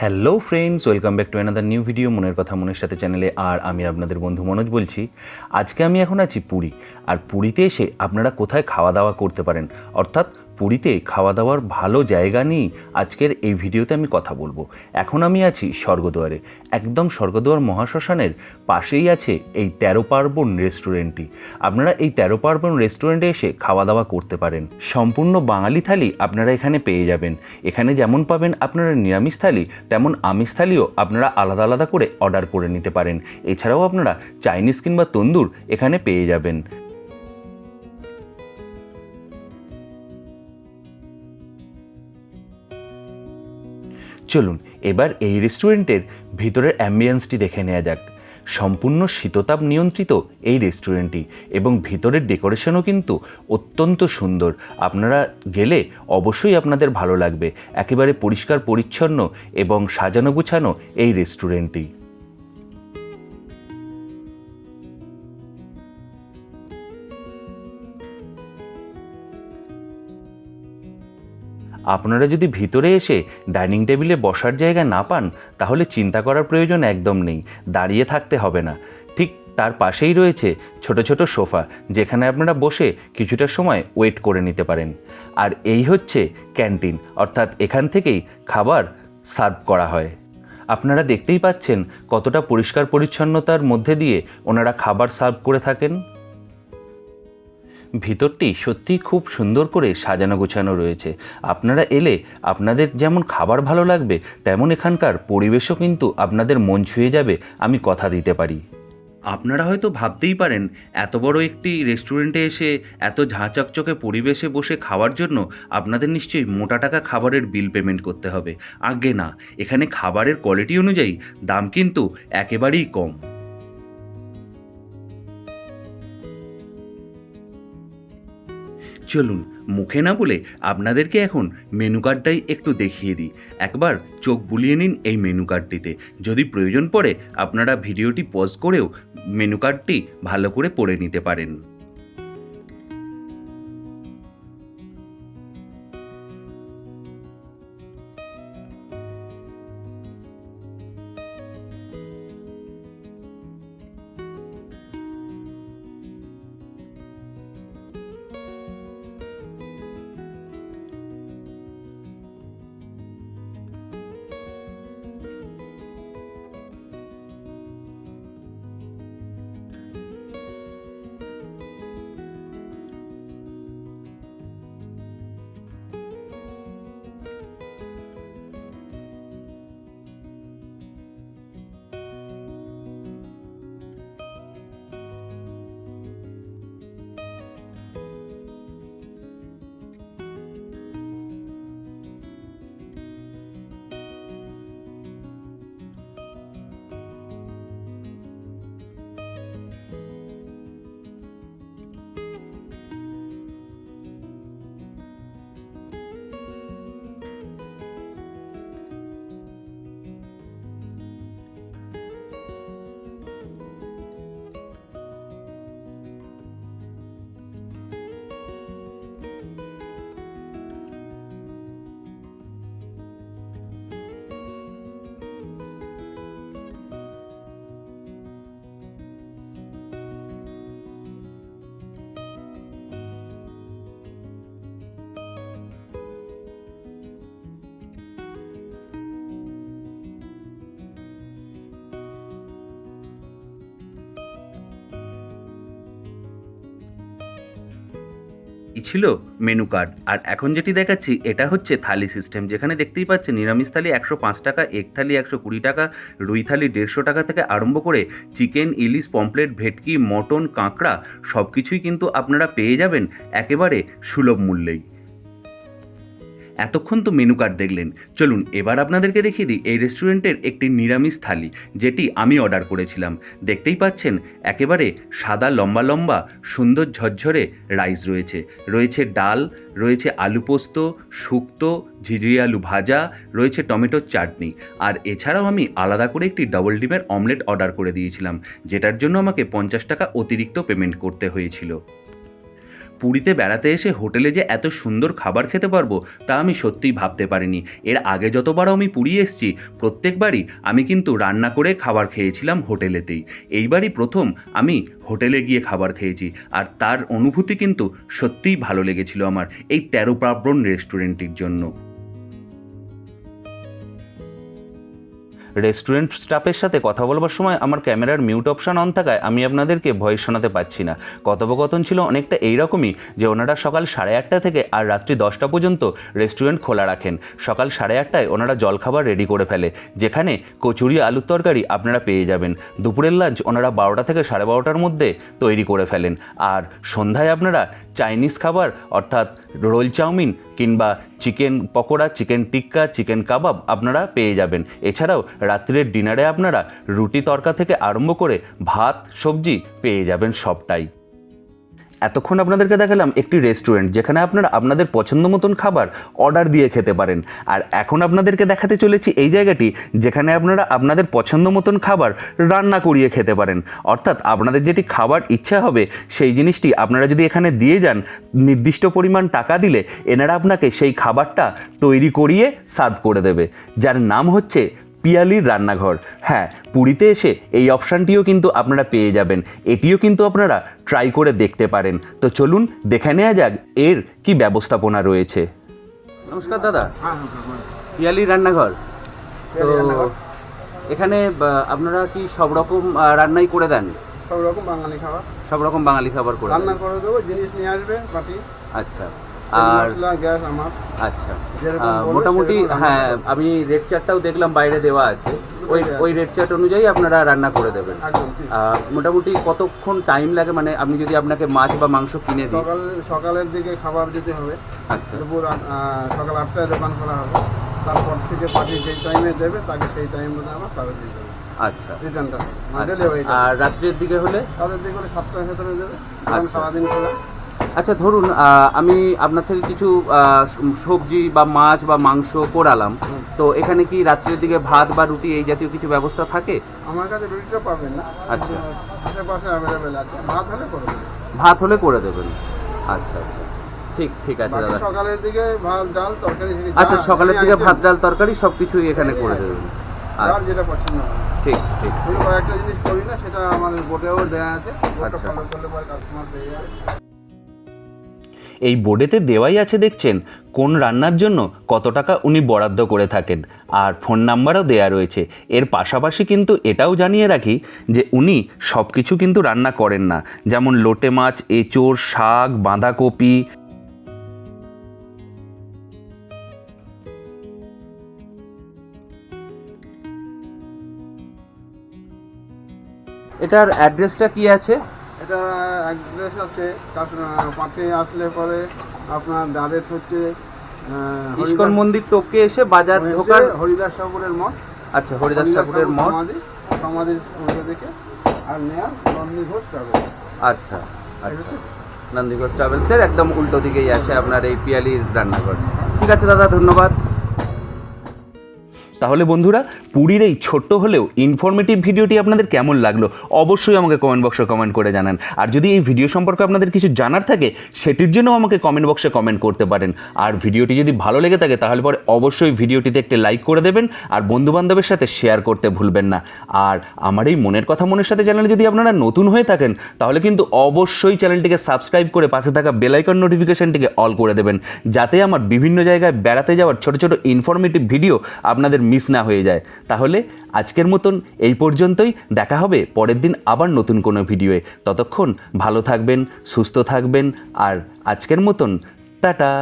Hello friends welcome back to another new video মনের কথা, মনের সাথে চ্যানেলে আর আমি আপনাদের বন্ধু মনোজ বলছি। আজকে আমি এখন আছি পুরী। আর পুরীতে এসে আপনারা কোথায় খাওয়া দাওয়া করতে পারেন? অর্থাৎ পুরীতে খাওয়া দাওয়ার ভালো জায়গা নিয়েই আজকের এই ভিডিওতে আমি কথা বলব। এখন আমি আছি স্বর্গদুয়ারে একদম স্বর্গদুয়ার মহাশ্মশানের পাশেই আছে এই তেরো পার্বণ রেস্টুরেন্টটি। আপনারা এই তেরো পার্বণ রেস্টুরেন্টে এসে খাওয়া দাওয়া করতে পারেন। সম্পূর্ণ বাঙালি থালি আপনারা এখানে পেয়ে যাবেন। এখানে যেমন পাবেন আপনারা নিরামিষ থালি, তেমন আমিষ থালিও আপনারা আলাদা আলাদা করে অর্ডার করে নিতে পারেন। এছাড়াও আপনারা চাইনিজ কিংবা তন্দুর এখানে পেয়ে যাবেন। চলুন, এবার এই রেস্টুরেন্টের ভিতরের অ্যাম্বিয়েন্সটি দেখে নেওয়া যাক। সম্পূর্ণ শীততাপ নিয়ন্ত্রিত এই রেস্টুরেন্টটি এবং ভিতরের ডেকোরেশনও কিন্তু অত্যন্ত সুন্দর। আপনারা গেলে অবশ্যই আপনাদের ভালো লাগবে। একেবারে পরিষ্কার পরিচ্ছন্ন এবং সাজানো গুছানো এই রেস্টুরেন্টটি আপনারা যদি ভিতরে এসে ডাইনিং টেবিলে বসার জায়গা না পান, তাহলে চিন্তা করার প্রয়োজন একদম নেই, দাঁড়িয়ে থাকতে হবে না। ঠিক তার পাশেই রয়েছে ছোট ছোট সোফা, যেখানে আপনারা বসে কিছুটা সময় ওয়েট করে নিতে পারেন। আর এই হচ্ছে ক্যান্টিন, অর্থাৎ এখান থেকেই খাবার সার্ভ করা হয়। আপনারা দেখতেই পাচ্ছেন কতটা পরিষ্কার পরিচ্ছন্নতার মধ্যে দিয়ে ওনারা খাবার সার্ভ করে থাকেন। ভিতরটি সত্যিই খুব সুন্দর করে সাজানো গোছানো রয়েছে। আপনারা এলে আপনাদের যেমন খাবার ভালো লাগবে, তেমন এখানকার পরিবেশও কিন্তু আপনাদের মন ছুঁয়ে যাবে, আমি কথা দিতে পারি। আপনারা হয়তো ভাবতেই পারেন, এত বড় একটি রেস্টুরেন্টে এসে, এত ঝাঁচকচকে পরিবেশে বসে খাওয়ার জন্য আপনাদের নিশ্চয়ই মোটা টাকা খাবারের বিল পেমেন্ট করতে হবে। আগে না, এখানে খাবারের কোয়ালিটি অনুযায়ী দাম কিন্তু একেবারেই কম। চলুন, মুখে না বলে আপনাদেরকে এখন মেনু কার্ডটাই একটু দেখিয়ে দিই। একবার চোখ বুলিয়ে নিন এই মেনু কার্ডটিতে যদি প্রয়োজন পড়ে, আপনারা ভিডিওটি পজ করেও মেনু কার্ডটি ভালো করে পড়ে নিতে পারেন। ছিল মেনু কার্ড আর এখন যেটি দেখাচ্ছি, এটা হচ্ছে থালি সিস্টেম যেখানে দেখতেই পাচ্ছেন নিরামিষ থালি একশো পাঁচ টাকা এক থালি একশো কুড়ি টাকা, রুই থালি দেড়শো টাকা থেকে আরম্ভ করে চিকেন ইলিশ পমপ্লেট ভেটকি, মটন, কাঁকড়া সব কিছুই কিন্তু আপনারা পেয়ে যাবেন একেবারে সুলভ মূল্যেই। এতক্ষণ তো মেনু কার্ড দেখলেন। চলুন, এবার আপনাদেরকে দেখিয়ে দিই এই রেস্টুরেন্টের একটি নিরামিষ থালি, যেটি আমি অর্ডার করেছিলাম। দেখতেই পাচ্ছেন, একেবারে সাদা, লম্বা লম্বা, সুন্দর ঝরঝরে রাইস রয়েছে। রয়েছে ডাল, রয়েছে আলু পোস্ত, শুক্তো ঝিঝিরি আলু ভাজা, রয়েছে টমেটোর চাটনি। আর এছাড়াও আমি আলাদা করে একটি ডবল ডিমের অমলেট অর্ডার করে দিয়েছিলাম, যেটার জন্য আমাকে পঞ্চাশ টাকা অতিরিক্ত পেমেন্ট করতে হয়েছিল। পুরীতে বেড়াতে এসে হোটেলে যে এত সুন্দর খাবার খেতে পারব, তা আমি সত্যিই ভাবতে পারিনি। এর আগে যতবারও আমি পুরী এসেছি, প্রত্যেকবারই আমি কিন্তু রান্না করে খাবার খেয়েছিলাম হোটেলেতেই। এইবারই প্রথম আমি হোটেলে গিয়ে খাবার খেয়েছি, আর তার অনুভূতি কিন্তু সত্যিই ভালো লেগেছিল আমার এই তেরো পার্বণ রেস্টুরেন্টটির জন্য। রেস্টুরেন্ট স্টাফের সাথে কথা বলবার সময় আমার ক্যামেরার মিউট অপশান অন থাকায় আমি আপনাদেরকে ভয়েস শোনাতে পারছি না। কথোপকথন ছিল অনেকটা এইরকমই যে ওনারা সকাল সাড়ে আটটা থেকে আর রাত্রি দশটা পর্যন্ত রেস্টুরেন্ট খোলা রাখেন। সকাল সাড়ে আটটায় ওনারা জলখাবার রেডি করে ফেলে, যেখানে কচুরি, আলুর তরকারি আপনারা পেয়ে যাবেন। দুপুরের লাঞ্চ ওনারা বারোটা থেকে সাড়ে বারোটার মধ্যে তৈরি করে ফেলেন। আর সন্ধ্যায় আপনারা চাইনিজ খাবার অর্থাৎ রোল চাউমিন কিংবা chicken pakora, chicken tikka, chicken kebab আপনারা পেয়ে যাবেন। এছাড়াও রাত্রের ডিনারে আপনারা রুটি তরকা থেকে আরম্ভ করে ভাত, সবজি পেয়ে যাবেন সবটাই। এতক্ষণ আপনাদেরকে দেখালাম একটি রেস্টুরেন্ট যেখানে আপনারা আপনাদের পছন্দ মতন খাবার অর্ডার দিয়ে খেতে পারেন। আর এখন আপনাদেরকে দেখাতে চলেছি এই জায়গাটি যেখানে আপনারা আপনাদের পছন্দ মতন খাবার রান্না করিয়ে খেতে পারেন। অর্থাৎ আপনাদের যেটি খাবার ইচ্ছা হবে সেই জিনিসটি আপনারা যদি এখানে দিয়ে যান, নির্দিষ্ট পরিমাণ টাকা দিলে এনারা আপনাকে সেই খাবারটা তৈরি করিয়ে সার্ভ করে দেবে। যার নাম হচ্ছে পিয়ালির রান্নাঘর। হ্যাঁ পুরীতে এসে এই অপশানটিও কিন্তু আপনারা পেয়ে যাবেন। এটিও কিন্তু আপনারা ট্রাই করে দেখতে পারেন। তো চলুন দেখে নেওয়া যাক এর কি ব্যবস্থাপনা রয়েছে। নমস্কার দাদা। পিয়ালি রান্নাঘর। রান্নাঘর। এখানে আপনারা কি সব রকম রান্নাই করে দেন? সব রকম বাঙালি খাবার। সব রকম বাঙালি খাবার করে রান্না করে দেবো জিনিস নিয়ে আসবে পার্টি আচ্ছা। আমার। আচ্ছা মোটামুটি হ্যাঁ আমি রেড চার্টটাও দেখলাম বাইরে দেওয়া আছে। ওই ওই রেড চার্ট অনুযায়ী আপনারা রান্না করে দেবেন। মোটামুটি কতক্ষণ টাইম লাগে? মানে আমি যদি আপনাকে মাছ বা মাংস কিনে দিই। সকাল সকালের দিকে খাবার দিতে হবে। আচ্ছা। দুপুর সকাল আটটায় দোকান খোলা হবে। তারপর থেকে পার্টি যেই টাইমে দেবে তাকে সেই টাইম মধ্যে আমার সার্ভিস দিতে হবে। আচ্ছা। রিটার্নটা মানে আচ্ছা। ডেলিভারিটা আর রাত্রের দিকে হলে? তাদের দিকে করে সাতটার ভেতরে কারণ আচ্ছা। সারাদিন খোলা। আচ্ছা ধরুন আমি আপনার থেকে কিছু সবজি বা মাছ বা মাংস করালাম তো এখানে কি রাত্রের দিকে ভাত বা রুটি এই জাতীয় কিছু ব্যবস্থা থাকে? আমার কাছে রুটিটা পাবেন না। আচ্ছা। আশেপাশে অ্যাভেলেবেল আছে। ভাত হলে করে দেবে ভাত হলে করে দেবেন। আচ্ছা আচ্ছা। ঠিক ঠিক আছে দাদা। সকালের দিকে ভাত ডাল তরকারি আচ্ছা সকালের দিকে ভাত ডাল তরকারি সব কিছুই এখানে করে দেবেন। আচ্ছা যেটা পছন্দ ঠিক ঠিক। শুধু কয়েকটা জিনিস করি না সেটা আমাদের বোর্ডেও দেওয়া আছে। বোর্ডটা। ফলো করলে পরে কাস্টমার পেয়ে যাবে। এই বোর্ডেতে দেওয়াই আছে দেখছেন? কোন রান্নার জন্য কত টাকা উনি বরাদ্দ করে থাকেন। আর ফোন নাম্বারও দেয়া রয়েছে। এর পাশাপাশি কিন্তু এটাও জানিয়ে রাখি যে উনি সব কিছু কিন্তু রান্না করেন না। যেমন লোটে মাছ এঁচোড় শাক বাঁধাকপি এটার অ্যাড্রেসটা কি আছে? এটা অ্যাড্রেস আছে পাখি আসলে পরে আপনার অ্যাড্রেস হচ্ছে ইস্কন মন্দির টপকে এসে বাজার ঢোকার হরিদাস ঠাকুরের মঠ। আচ্ছা হরিদাস ঠাকুরের মঠ। সমাধি সমাধির দিকে আর নেয়ার নন্দী ঘোষ ট্রাভেল আচ্ছা আচ্ছা। নন্দী ঘোষ ট্রাভেলসের একদম উল্টো দিকেই আছে আপনার এই পিয়ালির রান্নাঘর। ঠিক আছে দাদা ধন্যবাদ। তাহলে বন্ধুরা, পুরীর এই ছোট্ট হলেও ইনফরমেটিভ ভিডিওটি আপনাদের কেমন লাগল অবশ্যই আমাকে কমেন্ট বক্সে কমেন্ট করে জানান। আর যদি এই ভিডিও সম্পর্কে আপনাদের কিছু জানার থাকে, সেটির জন্য আমাকে কমেন্ট বক্সে কমেন্ট করতে পারেন। আর ভিডিওটি যদি ভালো লেগে থাকে, তাহলে পরে অবশ্যই ভিডিওটিতে একটি লাইক করে দেবেন আর বন্ধুবান্ধবের সাথে শেয়ার করতে ভুলবেন না। আর আমার এই মনের কথা মনের সাথে চ্যানেলে যদি আপনারা নতুন হয়ে থাকেন, তাহলে কিন্তু অবশ্যই চ্যানেলটিকে সাবস্ক্রাইব করে পাশে থাকা বেলাইকন নোটিফিকেশনটিকে অল করে দেবেন। যাতে আমার বিভিন্ন জায়গায় বেড়াতে যাওয়ার ছোট ছোট ইনফরমেটিভ ভিডিও আপনাদের মিস না হয়ে যায়। তাহলে আজকের মতন এই পর্যন্তই। দেখা হবে পরের দিন আবার নতুন কোনো ভিডিওয়ে। ততক্ষণ ভালো থাকবেন, সুস্থ থাকবেন, আর আজকের মতন, টাটা।